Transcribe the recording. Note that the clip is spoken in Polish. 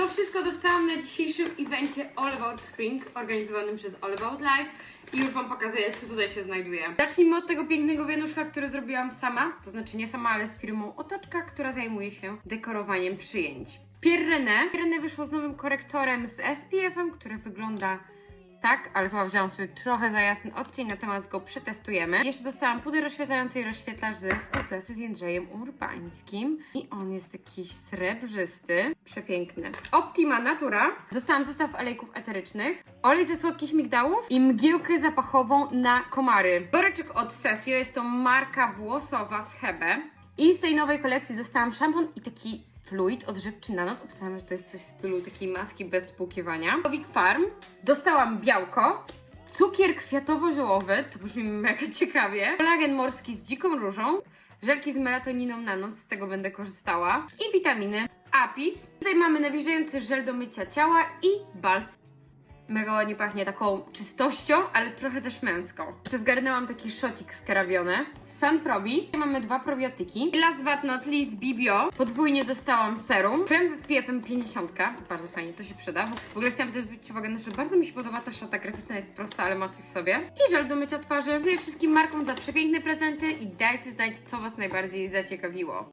To wszystko dostałam na dzisiejszym evencie All About Spring, organizowanym przez All About Life. I już Wam pokazuję, co tutaj się znajduje. Zacznijmy od tego pięknego wianuszka, który zrobiłam sama. To znaczy nie sama, ale z firmą Otoczka, która zajmuje się dekorowaniem przyjęć. Pierre René. Pierre René wyszło z nowym korektorem z SPF-em, który wygląda tak, ale chyba wziąłam sobie trochę za jasny odcień, natomiast go przetestujemy. Jeszcze dostałam puder rozświetlający i rozświetlacz ze współpracy z Jędrzejem Urbańskim. I on jest jakiś srebrzysty, przepiękny. Optima Natura. Dostałam zestaw olejków eterycznych, olej ze słodkich migdałów i mgiełkę zapachową na komary. Woreczek od Sesio, jest to marka włosowa z Hebe. I z tej nowej kolekcji dostałam szampon i taki fluid odżywczy na noc. Obstałem, że to jest coś w stylu takiej maski bez spłukiwania. Powik Farm. Dostałam białko. Cukier kwiatowo-ziołowy, to brzmi mega ciekawie. Kolagen morski z dziką różą. Żelki z melatoniną na noc, z tego będę korzystała. I witaminy. Apis. Tutaj mamy nawilżający żel do mycia ciała i balsam. Mega ładnie pachnie taką czystością, ale trochę też męską. Jeszcze zgarnęłam taki szocik skarabiony. Sun Probi. Mamy dwa probiotyki. I last but not least Bibio. Podwójnie dostałam serum. Krem ze SPF-em 50. Bardzo fajnie, to się przyda. W ogóle chciałam też zwrócić uwagę że bardzo mi się podoba ta szata graficzna, jest prosta, ale ma coś w sobie. I żel do mycia twarzy. Dziękuję wszystkim markom za przepiękne prezenty i dajcie znać, co Was najbardziej zaciekawiło.